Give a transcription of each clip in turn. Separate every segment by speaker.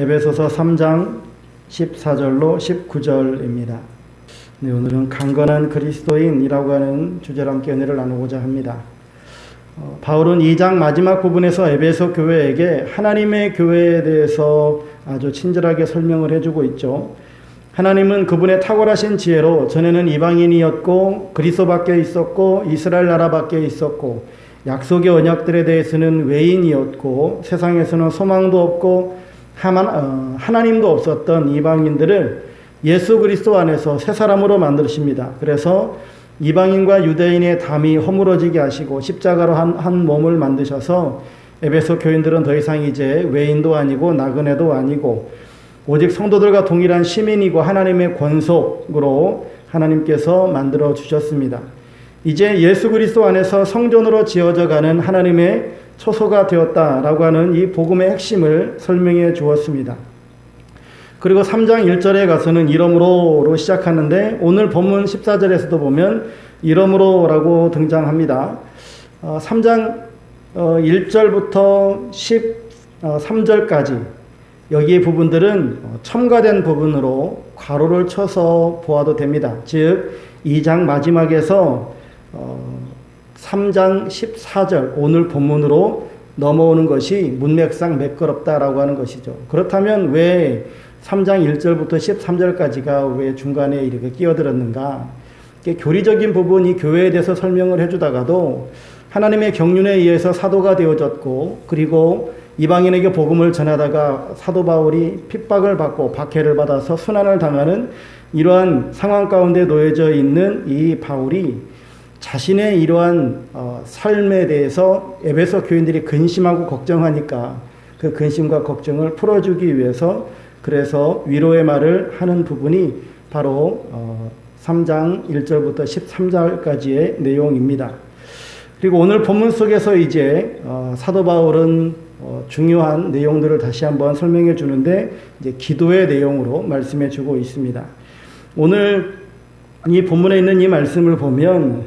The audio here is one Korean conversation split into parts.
Speaker 1: 에베소서 3장 14절로 19절입니다. 네, 오늘은 강건한 그리스도인이라고 하는 주제로 함께 은혜를 나누고자 합니다. 어, 바울은 2장 마지막 부분에서 에베소 교회에게 하나님의 교회에 대해서 아주 친절하게 설명을 해주고 있죠. 하나님은 그분의 탁월하신 지혜로 전에는 이방인이었고 그리스도 밖에 있었고 이스라엘 나라 밖에 있었고 약속의 언약들에 대해서는 외인이었고 세상에서는 소망도 없고 어, 님도 없었던 이방인들을 예수 그리스도 안에서 새 사람으로 만드십니다. 그래서 이방인과 유대인의 담이 허물어지게 하시고 십자가로 한, 한 몸을 만드셔서 에베소 교인들은 더 이상 이제 외인도 아니고 나그네도 아니고 오직 성도들과 동일한 시민이고 하나님의 권속으로 하나님께서 만들어 주셨습니다. 이제 예수 그리스도 안에서 성전으로 지어져 가는 하나님의 초소가 되었다라고 하는 이 복음의 핵심을 설명해 주었습니다. 그리고 3장 1절에 가서는 이러므로로 시작하는데 오늘 본문 14절에서도 보면 이러므로라고 등장합니다. 3장 1절부터 13절까지 여기의 부분들은 첨가된 부분으로 괄호를 쳐서 보아도 됩니다. 즉 2장 마지막에서 3장 14절 오늘 본문으로 넘어오는 것이 문맥상 매끄럽다라고 하는 것이죠. 그렇다면 왜 3장 1절부터 13절까지가 왜 중간에 이렇게 끼어들었는가? 교리적인 부분이 교회에 대해서 설명을 해주다가도 하나님의 경륜에 의해서 사도가 되어졌고 그리고 이방인에게 복음을 전하다가 사도 바울이 핍박을 받고 박해를 받아서 순환을 당하는 이러한 상황 가운데 놓여져 있는 이 바울이 자신의 이러한 어, 삶에 대해서 에베소 교인들이 근심하고 걱정하니까 그 근심과 걱정을 풀어주기 위해서 그래서 위로의 말을 하는 부분이 바로 어, 3장 1절부터 13절까지의 내용입니다. 그리고 오늘 본문 속에서 이제 어, 사도 바울은 어, 중요한 내용들을 다시 한번 설명해 주는데 이제 기도의 내용으로 말씀해 주고 있습니다. 오늘 이 본문에 있는 이 말씀을 보면 어,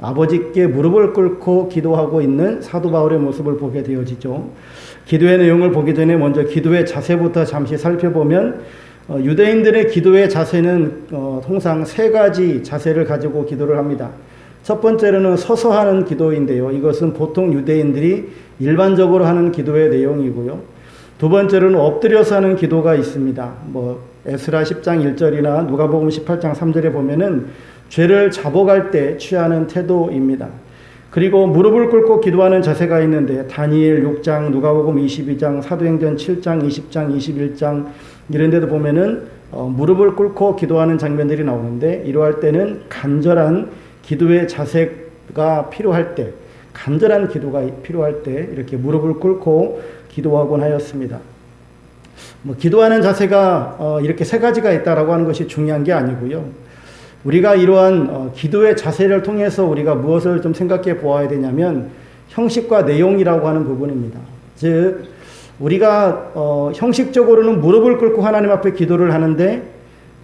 Speaker 1: 아버지께 무릎을 꿇고 기도하고 있는 사도 바울의 모습을 보게 되어지죠. 기도의 내용을 보기 전에 먼저 기도의 자세부터 잠시 살펴보면 어, 유대인들의 기도의 자세는 어, 통상 세 가지 자세를 가지고 기도를 합니다. 첫 번째로는 서서 하는 기도인데요. 이것은 보통 유대인들이 일반적으로 하는 기도의 내용이고요. 두 번째로는 엎드려서 하는 기도가 있습니다. 뭐 에스라 10장 1절이나 누가복음 18장 3절에 보면은 죄를 자복할 때 취하는 태도입니다. 그리고 무릎을 꿇고 기도하는 자세가 있는데 다니엘 6장, 누가복음 22장, 사도행전 7장, 20장, 21장 이런 데도 보면은 어, 무릎을 꿇고 기도하는 장면들이 나오는데 이러할 때는 간절한 기도의 자세가 필요할 때 간절한 기도가 필요할 때 이렇게 무릎을 꿇고 기도하곤 하였습니다. 뭐 기도하는 자세가 어, 이렇게 세 가지가 있다라고 하는 것이 중요한 게 아니고요. 우리가 이러한 어, 기도의 자세를 통해서 우리가 무엇을 좀 생각해 보아야 되냐면 형식과 내용이라고 하는 부분입니다. 즉 우리가 어, 형식적으로는 무릎을 꿇고 하나님 앞에 기도를 하는데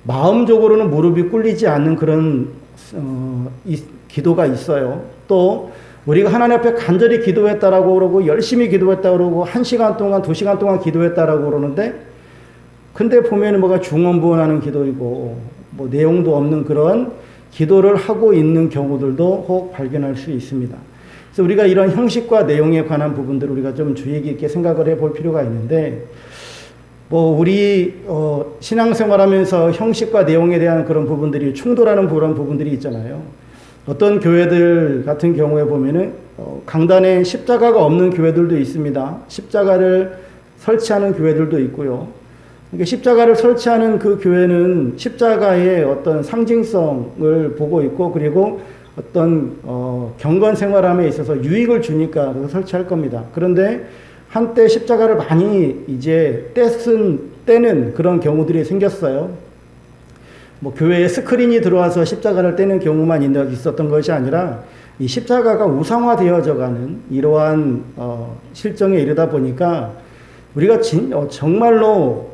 Speaker 1: 마음적으로는 무릎이 꿇리지 않는 그런 어, 이, 기도가 있어요. 또 우리가 하나님 앞에 간절히 기도했다라고 그러고 열심히 기도했다고 그러고 한 시간 동안 두 시간 동안 기도했다라고 그러는데 근데 보면 뭐가 중언부언하는 기도이고 뭐 내용도 없는 그런 기도를 하고 있는 경우들도 혹 발견할 수 있습니다. 그래서 우리가 이런 형식과 내용에 관한 부분들을 우리가 좀 주의 깊게 생각을 해 볼 필요가 있는데 뭐 우리 어 신앙생활하면서 형식과 내용에 대한 그런 부분들이 충돌하는 그런 부분들이 있잖아요. 어떤 교회들 같은 경우에 보면은 어 강단에 십자가가 없는 교회들도 있습니다. 십자가를 설치하는 교회들도 있고요. 그러니까 십자가를 설치하는 그 교회는 십자가의 어떤 상징성을 보고 있고 그리고 어떤 어 경건 생활함에 있어서 유익을 주니까 그래서 설치할 겁니다. 그런데 한때 십자가를 많이 이제 떼쓴 떼는 그런 경우들이 생겼어요. 뭐 교회에 스크린이 들어와서 십자가를 떼는 경우만 있었던 것이 아니라 이 십자가가 우상화되어져가는 이러한 어 실정에 이르다 보니까 우리가 진, 어 정말로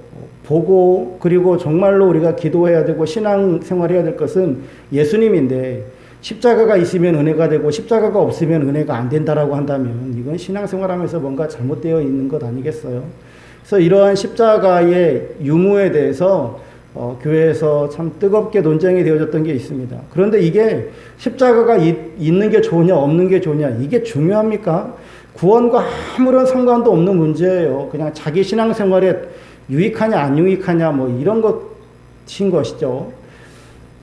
Speaker 1: 보고 그리고 정말로 우리가 기도해야 되고 신앙 생활해야 될 것은 예수님인데 십자가가 있으면 은혜가 되고 십자가가 없으면 은혜가 안 된다라고 한다면 이건 신앙 생활하면서 뭔가 잘못되어 있는 것 아니겠어요? 그래서 이러한 십자가의 유무에 대해서 어, 교회에서 참 뜨겁게 논쟁이 되어졌던 게 있습니다. 그런데 이게 십자가가 이, 있는 게 좋으냐 없는 게 좋으냐 이게 중요합니까? 구원과 아무런 상관도 없는 문제예요. 그냥 자기 신앙생활에 유익하냐 안 유익하냐 뭐 이런 것인 것이죠.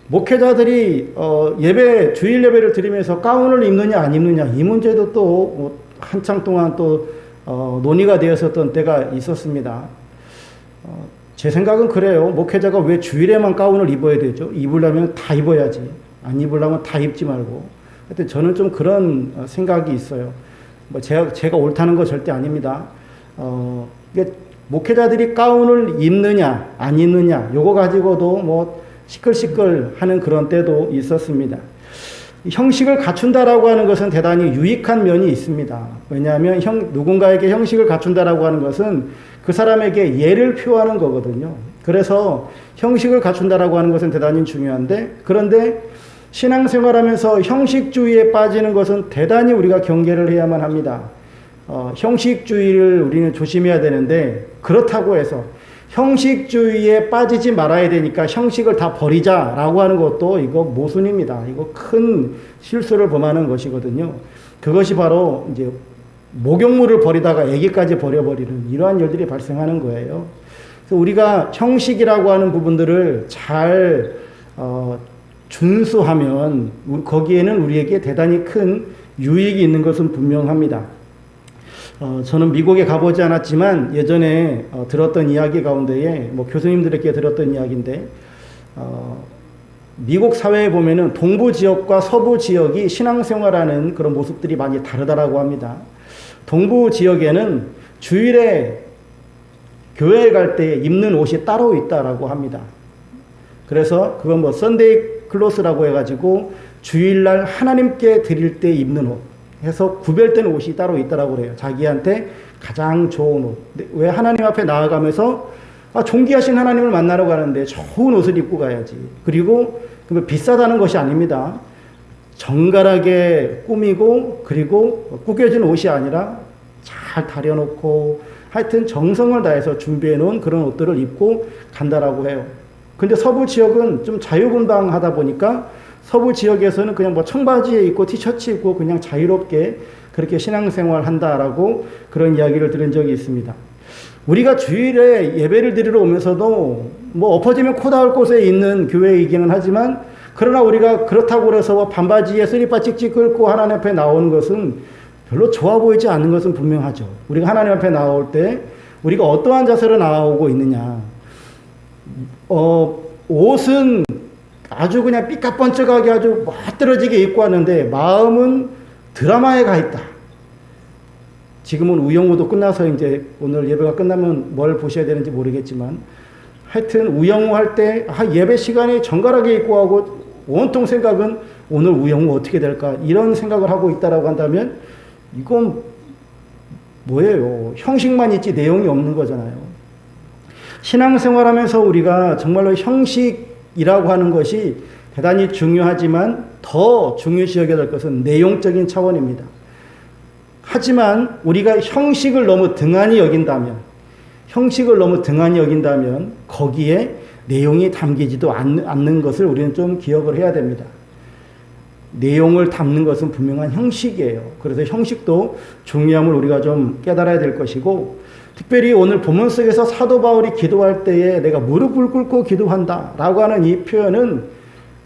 Speaker 1: 목회자들이 어, 예배 주일 예배를 드리면서 가운을 입느냐 안 입느냐 이 문제도 또 어, 한창 동안 또 어, 논의가 되었었던 때가 있었습니다. 어, 제 생각은 그래요. 목회자가 왜 주일에만 가운을 입어야 되죠? 입으려면 다 입어야지. 안 입으려면 다 입지 말고. 하여튼 저는 좀 그런 어, 생각이 있어요. 뭐 제가, 제가 옳다는 거 절대 아닙니다. 어, 이게 목회자들이 가운을 입느냐, 안 입느냐, 요거 가지고도 뭐 시끌시끌 하는 그런 때도 있었습니다. 형식을 갖춘다라고 하는 것은 대단히 유익한 면이 있습니다. 왜냐하면 형, 누군가에게 형식을 갖춘다라고 하는 것은 그 사람에게 예를 표하는 거거든요. 그래서 형식을 갖춘다라고 하는 것은 대단히 중요한데, 그런데 신앙생활하면서 형식주의에 빠지는 것은 대단히 우리가 경계를 해야만 합니다. 어, 형식주의를 우리는 조심해야 되는데, 그렇다고 해서 형식주의에 빠지지 말아야 되니까 형식을 다 버리자라고 하는 것도 이거 모순입니다. 이거 큰 실수를 범하는 것이거든요. 그것이 바로 이제 목욕물을 버리다가 애기까지 버려버리는 이러한 일들이 발생하는 거예요. 그래서 우리가 형식이라고 하는 부분들을 잘 어, 준수하면 거기에는 우리에게 대단히 큰 유익이 있는 것은 분명합니다. 어, 저는 미국에 가보지 않았지만 예전에 어, 들었던 이야기 가운데에 뭐 교수님들에게 들었던 이야기인데 어, 미국 사회에 보면은 동부 지역과 서부 지역이 신앙생활하는 그런 모습들이 많이 다르다라고 합니다. 동부 지역에는 주일에 교회에 갈 때 입는 옷이 따로 있다라고 합니다. 그래서 그건 뭐 썬데이 클로스라고 해가지고 주일날 하나님께 드릴 때 입는 옷. 해서 구별된 옷이 따로 있다라고 그래요. 자기한테 가장 좋은 옷. 왜 하나님 앞에 나아가면서 아, 존귀하신 하나님을 만나러 가는데 좋은 옷을 입고 가야지. 그리고 그 비싸다는 것이 아닙니다. 정갈하게 꾸미고 그리고 꾸겨진 옷이 아니라 잘 다려놓고 하여튼 정성을 다해서 준비해 놓은 그런 옷들을 입고 간다라고 해요. 근데 서부 지역은 좀 자유분방하다 보니까 서부 지역에서는 그냥 뭐 청바지에 입고 티셔츠 입고 그냥 자유롭게 그렇게 신앙생활 한다라고 그런 이야기를 들은 적이 있습니다. 우리가 주일에 예배를 드리러 오면서도 뭐 엎어지면 코 닿을 곳에 있는 교회이기는 하지만 그러나 우리가 그렇다고 그래서 뭐 반바지에 쓰리빠 찍찍 끌고 하나님 앞에 나오는 것은 별로 좋아 보이지 않는 것은 분명하죠. 우리가 하나님 앞에 나올 때 우리가 어떠한 자세로 나오고 있느냐. 어, 옷은 아주 그냥 삐까뻔쩍하게 아주 멋들어지게 입고 왔는데 마음은 드라마에 가 있다. 지금은 우영우도 끝나서 이제 오늘 예배가 끝나면 뭘 보셔야 되는지 모르겠지만 하여튼 우영우 할 때 아, 예배 시간에 정갈하게 입고 하고 온통 생각은 오늘 우영우 어떻게 될까 이런 생각을 하고 있다라고 한다면 이건 뭐예요? 형식만 있지 내용이 없는 거잖아요. 신앙생활하면서 우리가 정말로 형식 이라고 하는 것이 대단히 중요하지만 더 중요시 여겨야 될 것은 내용적인 차원입니다. 하지만 우리가 형식을 너무 등한히 여긴다면, 형식을 너무 등한히 여긴다면 거기에 내용이 담기지도 않는 것을 우리는 좀 기억을 해야 됩니다. 내용을 담는 것은 분명한 형식이에요. 그래서 형식도 중요함을 우리가 좀 깨달아야 될 것이고, 특별히 오늘 본문 속에서 사도 바울이 기도할 때에 내가 무릎을 꿇고 기도한다 라고 하는 이 표현은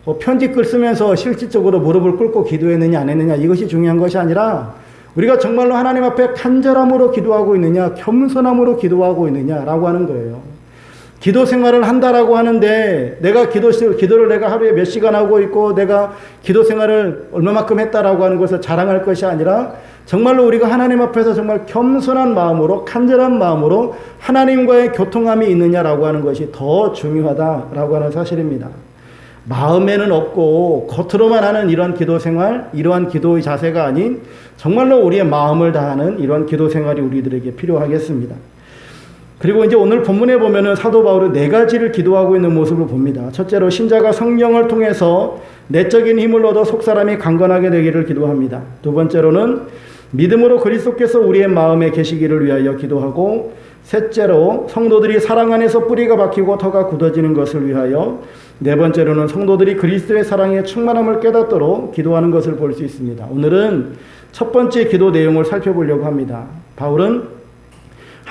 Speaker 1: 뭐 편지글 쓰면서 실질적으로 무릎을 꿇고 기도했느냐 안 했느냐 이것이 중요한 것이 아니라 우리가 정말로 하나님 앞에 간절함으로 기도하고 있느냐 겸손함으로 기도하고 있느냐라고 하는 거예요. 기도 생활을 한다라고 하는데 내가 기도 기도를 내가 하루에 몇 시간 하고 있고 내가 기도 생활을 얼마만큼 했다라고 하는 것을 자랑할 것이 아니라 정말로 우리가 하나님 앞에서 정말 겸손한 마음으로 간절한 마음으로 하나님과의 교통함이 있느냐라고 하는 것이 더 중요하다라고 하는 사실입니다. 마음에는 없고 겉으로만 하는 이러한 기도 생활, 이러한 기도의 자세가 아닌 정말로 우리의 마음을 다하는 이러한 기도 생활이 우리들에게 필요하겠습니다. 그리고 이제 오늘 본문에 보면은 사도 바울은 네 가지를 기도하고 있는 모습을 봅니다. 첫째로 신자가 성령을 통해서 내적인 힘을 얻어 속 사람이 강건하게 되기를 기도합니다. 두 번째로는 믿음으로 그리스도께서 우리의 마음에 계시기를 위하여 기도하고 셋째로 성도들이 사랑 안에서 뿌리가 박히고 터가 굳어지는 것을 위하여 네 번째로는 성도들이 그리스도의 사랑의 충만함을 깨닫도록 기도하는 것을 볼 수 있습니다. 오늘은 첫 번째 기도 내용을 살펴보려고 합니다. 바울은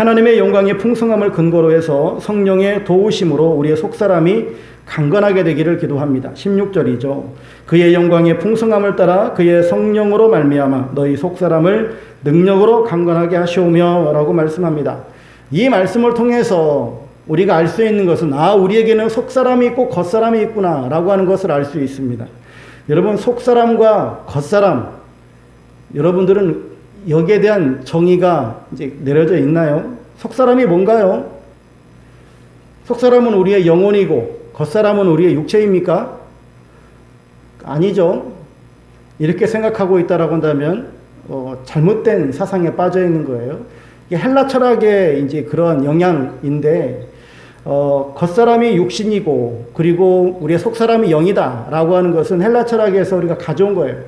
Speaker 1: 하나님의 영광의 풍성함을 근거로 해서 성령의 도우심으로 우리의 속사람이 강건하게 되기를 기도합니다. 16절이죠. 그의 영광의 풍성함을 따라 그의 성령으로 말미암아 너희 속사람을 능력으로 강건하게 하시오며라고 말씀합니다. 이 말씀을 통해서 우리가 알 수 있는 것은 아 우리에게는 속사람이 있고 겉사람이 있구나라고 하는 것을 알 수 있습니다. 여러분 속사람과 겉사람 여러분들은 여기에 대한 정의가 이제 내려져 있나요? 속사람이 뭔가요? 속사람은 우리의 영혼이고 겉사람은 우리의 육체입니까? 아니죠. 이렇게 생각하고 있다라고 한다면 어, 잘못된 사상에 빠져 있는 거예요. 헬라 철학의 이제 그런 영향인데 어, 겉사람이 육신이고 그리고 우리의 속사람이 영이다라고 하는 것은 헬라 철학에서 우리가 가져온 거예요.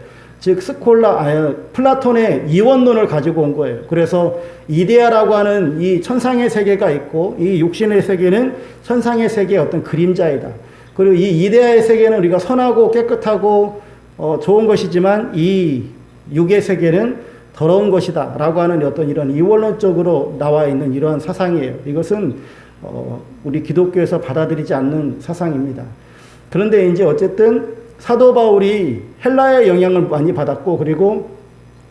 Speaker 1: 즉 스콜라 아 플라톤의 이원론을 가지고 온 거예요. 그래서 이데아라고 하는 이 천상의 세계가 있고 이 육신의 세계는 천상의 세계의 어떤 그림자이다. 그리고 이 이데아의 세계는 우리가 선하고 깨끗하고 어, 좋은 것이지만 이 육의 세계는 더러운 것이다라고 하는 어떤 이런 이원론적으로 나와 있는 이러한 사상이에요. 이것은 어, 우리 기독교에서 받아들이지 않는 사상입니다. 그런데 이제 어쨌든 사도 바울이 헬라의 영향을 많이 받았고 그리고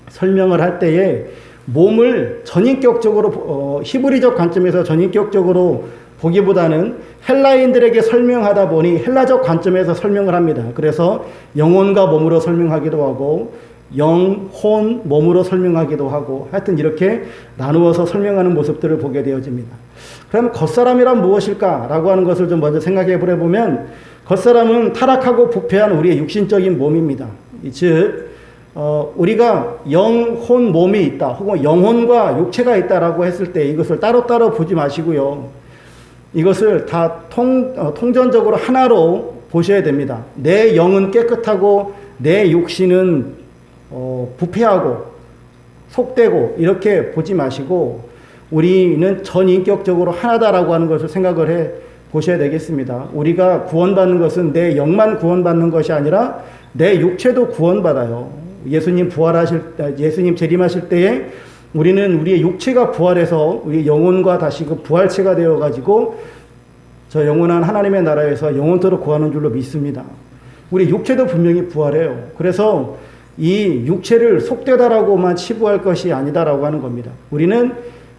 Speaker 1: 설명을 할 때에 몸을 전인격적으로 어, 히브리적 관점에서 전인격적으로 보기보다는 헬라인들에게 설명하다 보니 헬라적 관점에서 설명을 합니다. 그래서 영혼과 몸으로 설명하기도 하고 영, 혼, 몸으로 설명하기도 하고 하여튼 이렇게 나누어서 설명하는 모습들을 보게 되어집니다. 그럼 겉사람이란 무엇일까라고 하는 것을 좀 먼저 생각해 보면 겉사람은 타락하고 부패한 우리의 육신적인 몸입니다. 즉, 어, 우리가 영, 혼, 몸이 있다, 혹은 영혼과 육체가 있다라고 했을 때 이것을 따로따로 보지 마시고요. 이것을 다 통, 어, 통전적으로 하나로 보셔야 됩니다. 내 영은 깨끗하고 내 육신은 어, 부패하고 속되고 이렇게 보지 마시고 우리는 전인격적으로 하나다라고 하는 것을 생각을 해 보셔야 되겠습니다. 우리가 구원받는 것은 내 영만 구원받는 것이 아니라 내 육체도 구원받아요. 예수님 부활하실 예수님 재림하실 때에 우리는 우리의 육체가 부활해서 우리 영혼과 다시 그 부활체가 되어 가지고 저 영원한 하나님의 나라에서 영원토록 구하는 줄로 믿습니다. 우리 육체도 분명히 부활해요. 그래서 이 육체를 속되다라고만 치부할 것이 아니다라고 하는 겁니다. 우리는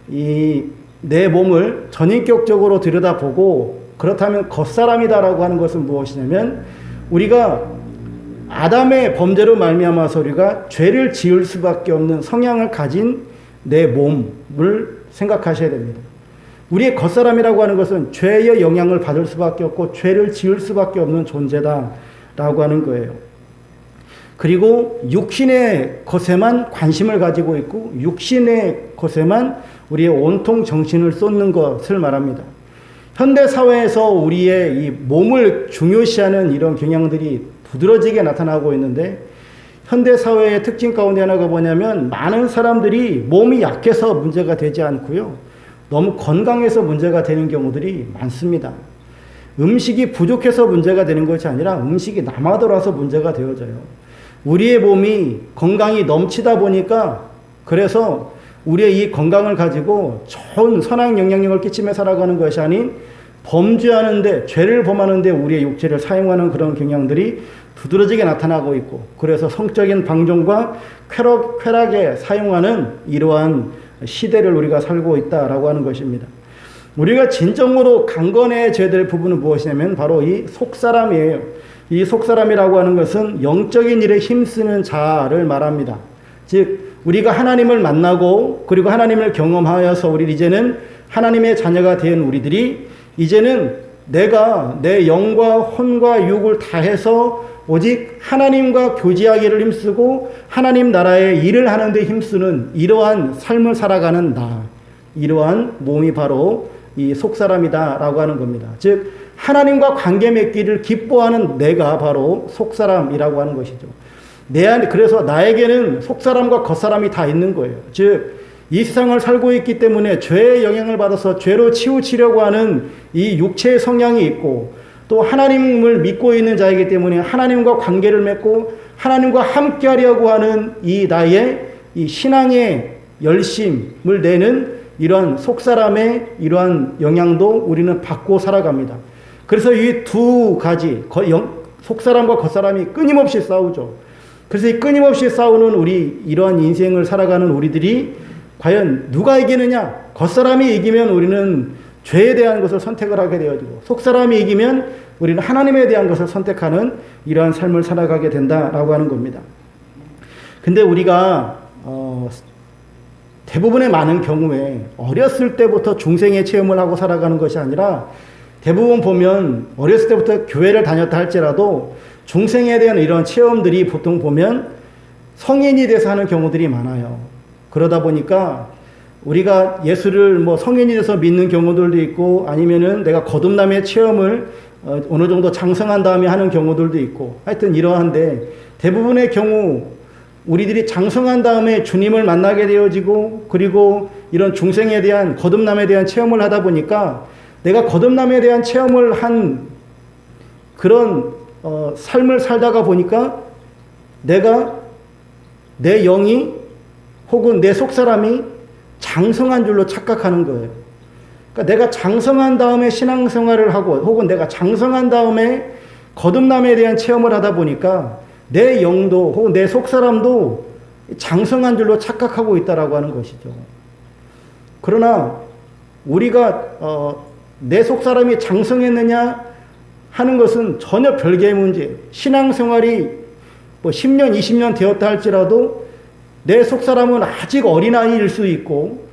Speaker 1: 이 내 몸을 전인격적으로 들여다보고 그렇다면 겉사람이다라고 하는 것은 무엇이냐면 우리가 아담의 범죄로 말미암아서 우리가 죄를 지을 수밖에 없는 성향을 가진 내 몸을 생각하셔야 됩니다. 우리의 겉사람이라고 하는 것은 죄의 영향을 받을 수밖에 없고 죄를 지을 수밖에 없는 존재다라고 하는 거예요. 그리고 육신의 것에만 관심을 가지고 있고 육신의 것에만 우리의 온통 정신을 쏟는 것을 말합니다. 현대 사회에서 우리의 이 몸을 중요시하는 이런 경향들이 두드러지게 나타나고 있는데 현대 사회의 특징 가운데 하나가 뭐냐면 많은 사람들이 몸이 약해서 문제가 되지 않고요. 너무 건강해서 문제가 되는 경우들이 많습니다. 음식이 부족해서 문제가 되는 것이 아니라 음식이 남아돌아서 문제가 되어져요. 우리의 몸이 건강이 넘치다 보니까 그래서 우리의 이 건강을 가지고 좋은 선한 영향력을 끼치며 살아가는 것이 아닌 범죄하는데 죄를 범하는데 우리의 육체를 사용하는 그런 경향들이 두드러지게 나타나고 있고 그래서 성적인 방종과 쾌락, 쾌락에 사용하는 이러한 시대를 우리가 살고 있다라고 하는 것입니다. 우리가 진정으로 강건해져야 될 부분은 무엇이냐면 바로 이 속사람이에요. 이 속사람이라고 하는 것은 영적인 일에 힘쓰는 자를 말합니다. 즉, 우리가 하나님을 만나고 그리고 하나님을 경험하여서 우리 이제는 하나님의 자녀가 된 우리들이 이제는 내가 내 영과 혼과 육을 다해서 오직 하나님과 교제하기를 힘쓰고 하나님 나라의 일을 하는데 힘쓰는 이러한 삶을 살아가는 나, 이러한 몸이 바로 이 속사람이다라고 하는 겁니다. 즉 하나님과 관계 맺기를 기뻐하는 내가 바로 속사람이라고 하는 것이죠. 내 안에 그래서 나에게는 속사람과 겉사람이 다 있는 거예요. 즉 이 세상을 살고 있기 때문에 죄의 영향을 받아서 죄로 치우치려고 하는 이 육체의 성향이 있고 또 하나님을 믿고 있는 자이기 때문에 하나님과 관계를 맺고 하나님과 함께 하려고 하는 이 나의 이 신앙의 열심을 내는 이러한 속사람의 이러한 영향도 우리는 받고 살아갑니다. 그래서 이 두 가지 속사람과 겉사람이 끊임없이 싸우죠. 그래서 이 끊임없이 싸우는 우리 이러한 인생을 살아가는 우리들이 과연 누가 이기느냐? 겉사람이 이기면 우리는 죄에 대한 것을 선택을 하게 되어지고 속사람이 이기면 우리는 하나님에 대한 것을 선택하는 이러한 삶을 살아가게 된다라고 하는 겁니다. 근데 우리가 어, 대부분의 많은 경우에 어렸을 때부터 중생의 체험을 하고 살아가는 것이 아니라 대부분 보면 어렸을 때부터 교회를 다녔다 할지라도 중생에 대한 이런 체험들이 보통 보면 성인이 돼서 하는 경우들이 많아요. 그러다 보니까 우리가 예수를 뭐 성인이 돼서 믿는 경우들도 있고 아니면은 내가 거듭남의 체험을 어, 어느 정도 장성한 다음에 하는 경우들도 있고 하여튼 이러한데 대부분의 경우 우리들이 장성한 다음에 주님을 만나게 되어지고 그리고 이런 중생에 대한 거듭남에 대한 체험을 하다 보니까 내가 거듭남에 대한 체험을 한 그런 어, 삶을 살다가 보니까 내가 내 영이 혹은 내 속사람이 장성한 줄로 착각하는 거예요. 그러니까 내가 장성한 다음에 신앙생활을 하고 혹은 내가 장성한 다음에 거듭남에 대한 체험을 하다 보니까 내 영도 혹은 내 속사람도 장성한 줄로 착각하고 있다라고 하는 것이죠. 그러나 우리가 어, 내 속사람이 장성했느냐 하는 것은 전혀 별개의 문제. 신앙생활이 뭐 10년, 20년 되었다 할지라도 내 속 사람은 아직 어린아이일 수 있고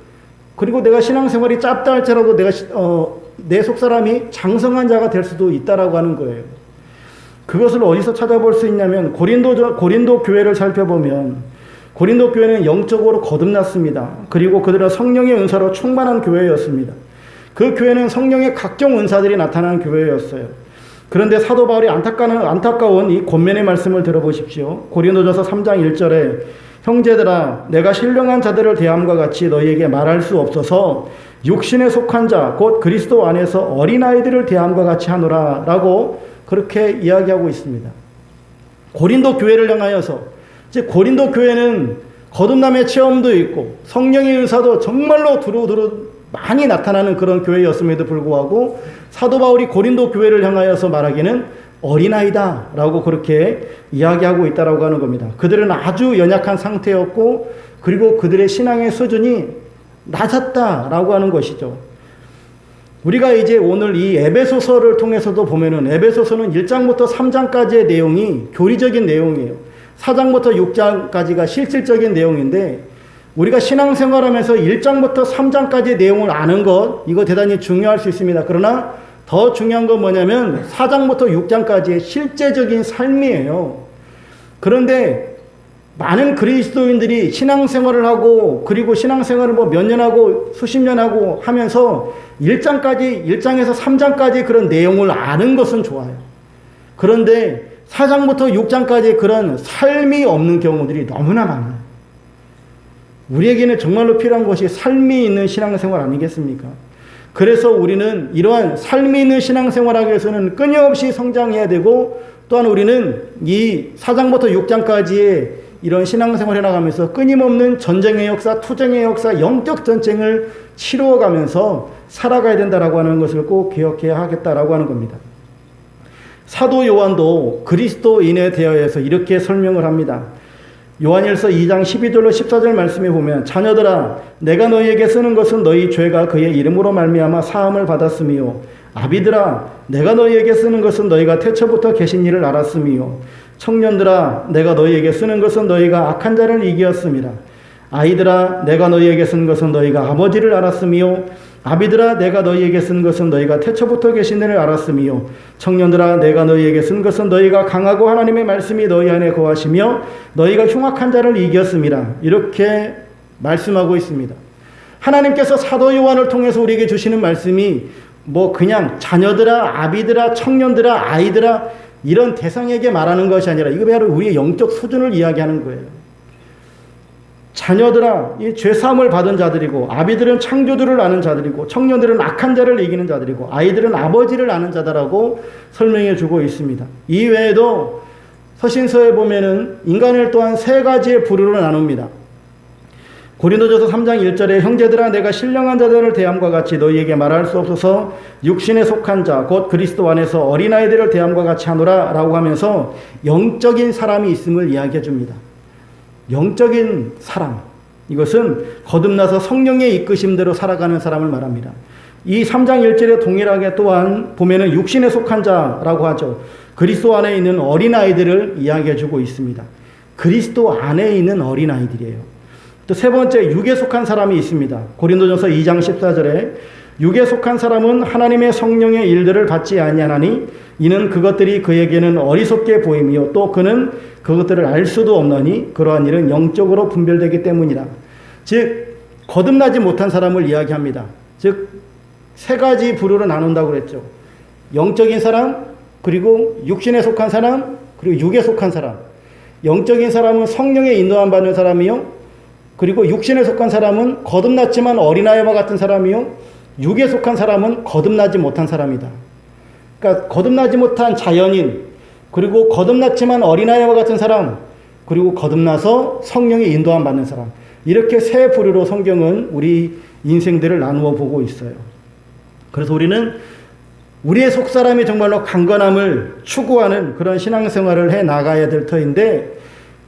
Speaker 1: 그리고 내가 신앙생활이 짧다 할지라도 내가 시- 어, 내 속 사람이 장성한 자가 될 수도 있다라고 하는 거예요. 그것을 어디서 찾아볼 수 있냐면 고린도 고린도 교회를 살펴보면 고린도 교회는 영적으로 거듭났습니다. 그리고 그들은 성령의 은사로 충만한 교회였습니다. 그 교회는 성령의 각종 은사들이 나타나는 교회였어요. 그런데 사도 바울이 안타까운, 안타까운 이 권면의 말씀을 들어보십시오. 고린도전서 3장 1절에 형제들아 내가 신령한 자들을 대함과 같이 너희에게 말할 수 없어서 육신에 속한 자 곧 그리스도 안에서 어린아이들을 대함과 같이 하노라 라고 그렇게 이야기하고 있습니다. 고린도 교회를 향하여서 이제 고린도 교회는 거듭남의 체험도 있고 성령의 은사도 정말로 두루두루 많이 나타나는 그런 교회였음에도 불구하고 사도 바울이 고린도 교회를 향하여서 말하기는 어린아이다라고 그렇게 이야기하고 있다라고 하는 겁니다. 그들은 아주 연약한 상태였고 그리고 그들의 신앙의 수준이 낮았다라고 하는 것이죠. 우리가 이제 오늘 이 에베소서를 통해서도 보면은 에베소서는 1장부터 3장까지의 내용이 교리적인 내용이에요. 4장부터 6장까지가 실질적인 내용인데 우리가 신앙생활하면서 1장부터 3장까지의 내용을 아는 것 이거 대단히 중요할 수 있습니다. 그러나 더 중요한 건 뭐냐면 4장부터 6장까지의 실제적인 삶이에요. 그런데 많은 그리스도인들이 신앙생활을 하고 그리고 신앙생활을 뭐 몇 년 하고 수십 년 하고 하면서 1장까지 1장에서 3장까지 그런 내용을 아는 것은 좋아요. 그런데 4장부터 6장까지 그런 삶이 없는 경우들이 너무나 많아요. 우리에게는 정말로 필요한 것이 삶이 있는 신앙생활 아니겠습니까? 그래서 우리는 이러한 삶이 있는 신앙생활하기 위해서는 끊임없이 성장해야 되고 또한 우리는 이 4장부터 6장까지의 이런 신앙생활 해나가면서 끊임없는 전쟁의 역사, 투쟁의 역사, 영적 전쟁을 치루어가면서 살아가야 된다라고 하는 것을 꼭 기억해야 하겠다라고 하는 겁니다. 사도 요한도 그리스도인에 대하여서 이렇게 설명을 합니다. 요한일서 2장 12절로 14절 말씀에 보면 자녀들아 내가 너희에게 쓰는 것은 너희 죄가 그의 이름으로 말미암아 사함을 받았음이요. 아비들아 내가 너희에게 쓰는 것은 너희가 태초부터 계신 일을 알았음이요. 청년들아 내가 너희에게 쓰는 것은 너희가 악한 자를 이기었음이라 아이들아 내가 너희에게 쓴 것은 너희가 아버지를 알았음이요 아비들아 내가 너희에게 쓴 것은 너희가 태초부터 계신 일을 알았음이요 청년들아 내가 너희에게 쓴 것은 너희가 강하고 하나님의 말씀이 너희 안에 거하시며 너희가 흉악한 자를 이겼음이라 이렇게 말씀하고 있습니다. 하나님께서 사도 요한을 통해서 우리에게 주시는 말씀이 뭐 그냥 자녀들아 아비들아 청년들아 아이들아 이런 대상에게 말하는 것이 아니라 이거 바로 우리의 영적 수준을 이야기하는 거예요. 자녀들아 이 죄사함을 받은 자들이고 아비들은 창조주를 아는 자들이고 청년들은 악한 자를 이기는 자들이고 아이들은 아버지를 아는 자다라고 설명해 주고 있습니다. 이 외에도 서신서에 보면은 인간을 또한 세 가지의 부류로 나눕니다. 고린도전서 3장 1절에 형제들아 내가 신령한 자들을 대함과 같이 너희에게 말할 수 없어서 육신에 속한 자 곧 그리스도 안에서 어린아이들을 대함과 같이 하노라라고 하면서 영적인 사람이 있음을 이야기해 줍니다. 영적인 사람 이것은 거듭나서 성령의 이끄심대로 살아가는 사람을 말합니다. 이 3장 1절에 동일하게 또한 보면은 육신에 속한 자라고 하죠. 그리스도 안에 있는 어린아이들을 이야기해 주고 있습니다. 그리스도 안에 있는 어린아이들이에요. 또 세 번째 육에 속한 사람이 있습니다. 고린도전서 2장 14절에 육에 속한 사람은 하나님의 성령의 일들을 받지 아니하나니 이는 그것들이 그에게는 어리석게 보임이요 또 그는 그것들을 알 수도 없나니 그러한 일은 영적으로 분별되기 때문이라. 즉 거듭나지 못한 사람을 이야기합니다. 즉 세 가지 부류로 나눈다고 그랬죠. 영적인 사람, 그리고 육신에 속한 사람, 그리고 육에 속한 사람. 영적인 사람은 성령의 인도함 받는 사람이요. 그리고 육신에 속한 사람은 거듭났지만 어린아이와 같은 사람이요. 육에 속한 사람은 거듭나지 못한 사람이다. 그러니까 거듭나지 못한 자연인, 그리고 거듭났지만 어린아이와 같은 사람, 그리고 거듭나서 성령의 인도함 받는 사람. 이렇게 세 부류로 성경은 우리 인생들을 나누어 보고 있어요. 그래서 우리는 우리의 속사람이 정말로 강건함을 추구하는 그런 신앙생활을 해 나가야 될 터인데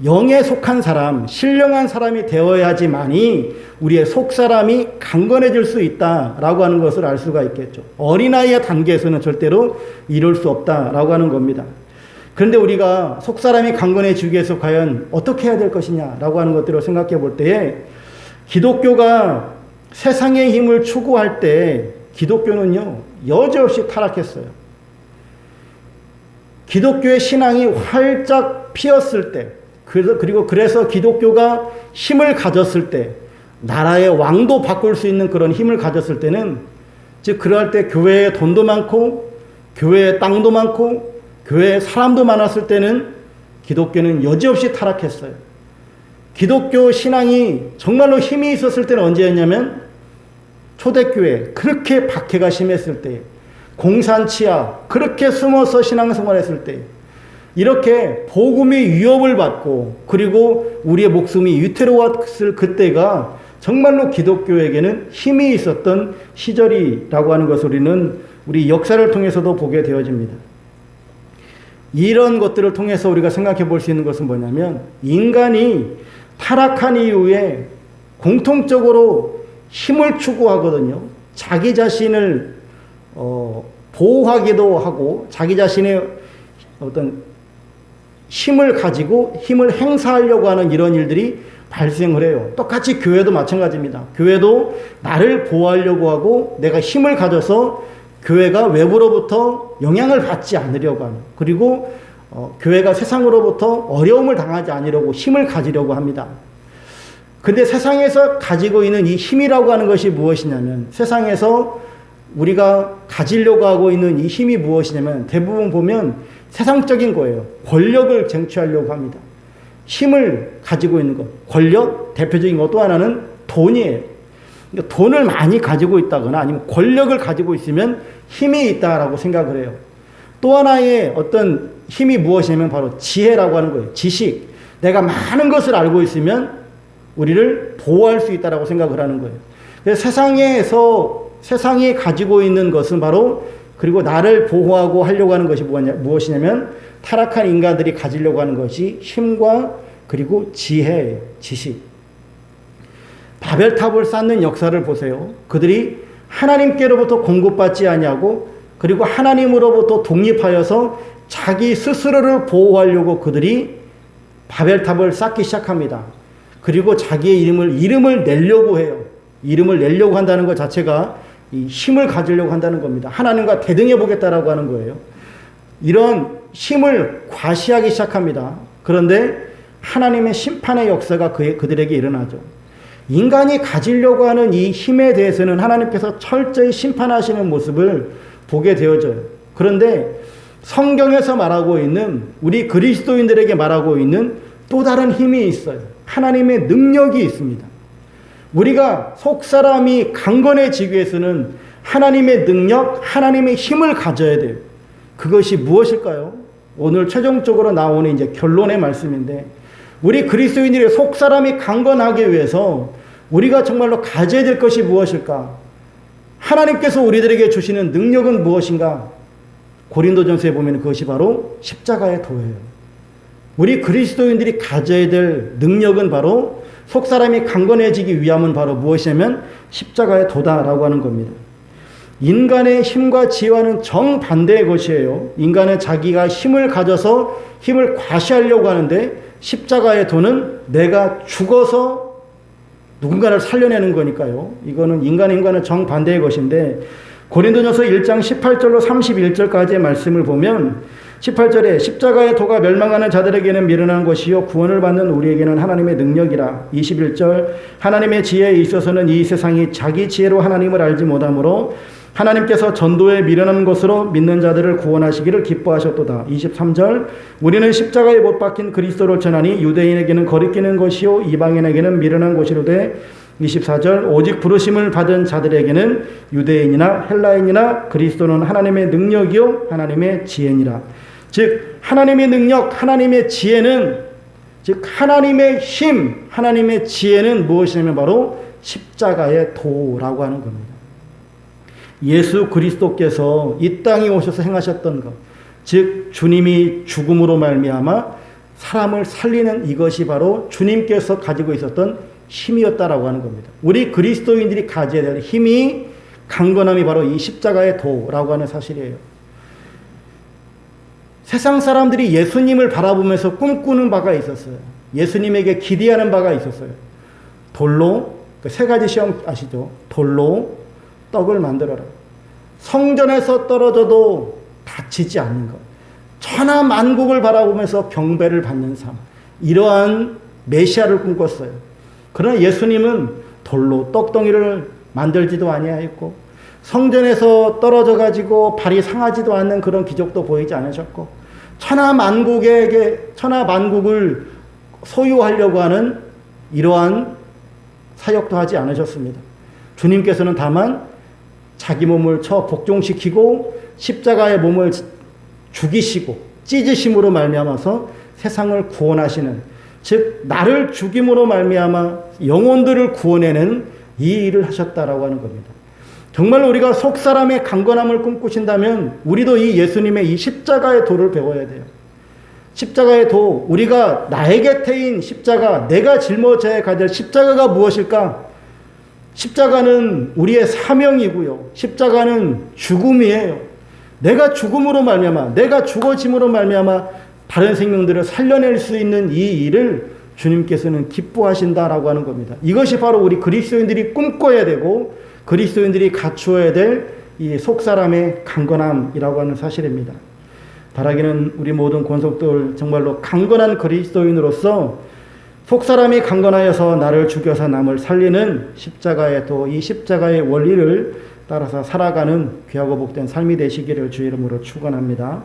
Speaker 1: 영에 속한 사람, 신령한 사람이 되어야지만이 우리의 속 사람이 강건해질 수 있다라고 하는 것을 알 수가 있겠죠. 어린아이의 단계에서는 절대로 이룰 수 없다라고 하는 겁니다. 그런데 우리가 속 사람이 강건해지기 위해서 과연 어떻게 해야 될 것이냐라고 하는 것들을 생각해 볼 때에 기독교가 세상의 힘을 추구할 때 기독교는요, 여지없이 타락했어요. 기독교의 신앙이 활짝 피었을 때, 그래서, 그리고 그래서 기독교가 힘을 가졌을 때, 나라의 왕도 바꿀 수 있는 그런 힘을 가졌을 때는, 즉, 그럴 때 교회에 돈도 많고, 교회에 땅도 많고, 교회에 사람도 많았을 때는 기독교는 여지없이 타락했어요. 기독교 신앙이 정말로 힘이 있었을 때는 언제였냐면, 초대교회 그렇게 박해가 심했을 때, 공산치하 그렇게 숨어서 신앙생활 했을 때, 이렇게 복음이 위협을 받고, 그리고 우리의 목숨이 위태로웠을 그때가 정말로 기독교에게는 힘이 있었던 시절이라고 하는 것을 우리는 우리 역사를 통해서도 보게 되어집니다. 이런 것들을 통해서 우리가 생각해 볼 수 있는 것은 뭐냐면, 인간이 타락한 이후에 공통적으로 힘을 추구하거든요. 자기 자신을 어, 보호하기도 하고 자기 자신의 어떤 힘을 가지고 힘을 행사하려고 하는 이런 일들이 발생을 해요. 똑같이 교회도 마찬가지입니다. 교회도 나를 보호하려고 하고 내가 힘을 가져서 교회가 외부로부터 영향을 받지 않으려고 하는 그리고 어, 교회가 세상으로부터 어려움을 당하지 않으려고 힘을 가지려고 합니다. 근데 세상에서 가지고 있는 이 힘이라고 하는 것이 무엇이냐면 세상에서 우리가 가지려고 하고 있는 이 힘이 무엇이냐면 대부분 보면 세상적인 거예요. 권력을 쟁취하려고 합니다. 힘을 가지고 있는 것. 권력, 대표적인 것 또 하나는 돈이에요. 그러니까 돈을 많이 가지고 있다거나 아니면 권력을 가지고 있으면 힘이 있다라고 생각을 해요. 또 하나의 어떤 힘이 무엇이냐면 바로 지혜라고 하는 거예요. 지식. 내가 많은 것을 알고 있으면 우리를 보호할 수 있다라고 생각을 하는 거예요. 세상에서 세상이 가지고 있는 것은 바로 그리고 나를 보호하고 하려고 하는 것이 무엇이냐면 타락한 인간들이 가지려고 하는 것이 힘과 그리고 지혜, 지식. 바벨탑을 쌓는 역사를 보세요. 그들이 하나님께로부터 공급받지 아니하고 그리고 하나님으로부터 독립하여서 자기 스스로를 보호하려고 그들이 바벨탑을 쌓기 시작합니다. 그리고 자기의 이름을 이름을 내려고 해요. 이름을 내려고 한다는 것 자체가 이 힘을 가지려고 한다는 겁니다. 하나님과 대등해 보겠다라고 하는 거예요. 이런 힘을 과시하기 시작합니다. 그런데 하나님의 심판의 역사가 그, 그들에게 일어나죠. 인간이 가지려고 하는 이 힘에 대해서는 하나님께서 철저히 심판하시는 모습을 보게 되어져요. 그런데 성경에서 말하고 있는 우리 그리스도인들에게 말하고 있는 또 다른 힘이 있어요. 하나님의 능력이 있습니다. 우리가 속 사람이 강건해지기 위해서는 하나님의 능력, 하나님의 힘을 가져야 돼요. 그것이 무엇일까요? 오늘 최종적으로 나오는 이제 결론의 말씀인데 우리 그리스도인들의 속 사람이 강건하기 위해서 우리가 정말로 가져야 될 것이 무엇일까? 하나님께서 우리들에게 주시는 능력은 무엇인가? 고린도전서에 보면 그것이 바로 십자가의 도예요. 우리 그리스도인들이 가져야 될 능력은 바로 속 사람이 강건해지기 위함은 바로 무엇이냐면 십자가의 도다라고 하는 겁니다. 인간의 힘과 지혜와는 정반대의 것이에요. 인간은 자기가 힘을 가져서 힘을 과시하려고 하는데 십자가의 도는 내가 죽어서 누군가를 살려내는 거니까요. 이거는 인간 인간은 정반대의 것인데 고린도전서 1장 18절로 31절까지의 말씀을 보면 18절에 십자가의 도가 멸망하는 자들에게는 미련한 것이요 구원을 받는 우리에게는 하나님의 능력이라 21절 하나님의 지혜에 있어서는 이 세상이 자기 지혜로 하나님을 알지 못하므로 하나님께서 전도에 미련한 것으로 믿는 자들을 구원하시기를 기뻐하셨도다. 23절 우리는 십자가에 못 박힌 그리스도를 전하니 유대인에게는 거리끼는 것이요 이방인에게는 미련한 것이로되 24절 오직 부르심을 받은 자들에게는 유대인이나 헬라인이나 그리스도는 하나님의 능력이요 하나님의 지혜니라. 즉 하나님의 능력, 하나님의 지혜는 즉 하나님의 힘, 하나님의 지혜는 무엇이냐면 바로 십자가의 도라고 하는 겁니다. 예수 그리스도께서 이 땅에 오셔서 행하셨던 것, 즉 주님이 죽음으로 말미암아 사람을 살리는 이것이 바로 주님께서 가지고 있었던 힘이었다라고 하는 겁니다. 우리 그리스도인들이 가져야 될 힘이 강건함이 바로 이 십자가의 도라고 하는 사실이에요. 세상 사람들이 예수님을 바라보면서 꿈꾸는 바가 있었어요. 예수님에게 기대하는 바가 있었어요. 돌로 그 세 가지 시험 아시죠? 돌로 떡을 만들어라. 성전에서 떨어져도 다치지 않는 것. 천하 만국을 바라보면서 경배를 받는 삶. 이러한 메시아를 꿈꿨어요. 그러나 예수님은 돌로 떡덩이를 만들지도 아니하였고 성전에서 떨어져 가지고 발이 상하지도 않는 그런 기적도 보이지 않으셨고 천하 만국에게 천하 만국을 소유하려고 하는 이러한 사역도 하지 않으셨습니다. 주님께서는 다만 자기 몸을 쳐 복종시키고 십자가의 몸을 죽이시고 찢으심으로 말미암아서 세상을 구원하시는 즉 나를 죽임으로 말미암아 영혼들을 구원해낸 이 일을 하셨다라고 하는 겁니다. 정말 우리가 속 사람의 강건함을 꿈꾸신다면 우리도 이 예수님의 이 십자가의 도를 배워야 돼요. 십자가의 도, 우리가 나에게 태인 십자가, 내가 짊어져야 가될 십자가가 무엇일까? 십자가는 우리의 사명이고요. 십자가는 죽음이에요. 내가 죽음으로 말미암아, 내가 죽어짐으로 말미암아 다른 생명들을 살려낼 수 있는 이 일을 주님께서는 기뻐하신다라고 하는 겁니다. 이것이 바로 우리 그리스도인들이 꿈꿔야 되고 그리스도인들이 갖추어야 될 이 속사람의 강건함이라고 하는 사실입니다. 바라기는 우리 모든 권속들 정말로 강건한 그리스도인으로서 속사람이 강건하여서 나를 죽여서 남을 살리는 십자가의 또 이 십자가의 원리를 따라서 살아가는 귀하고 복된 삶이 되시기를 주 이름으로 축원합니다.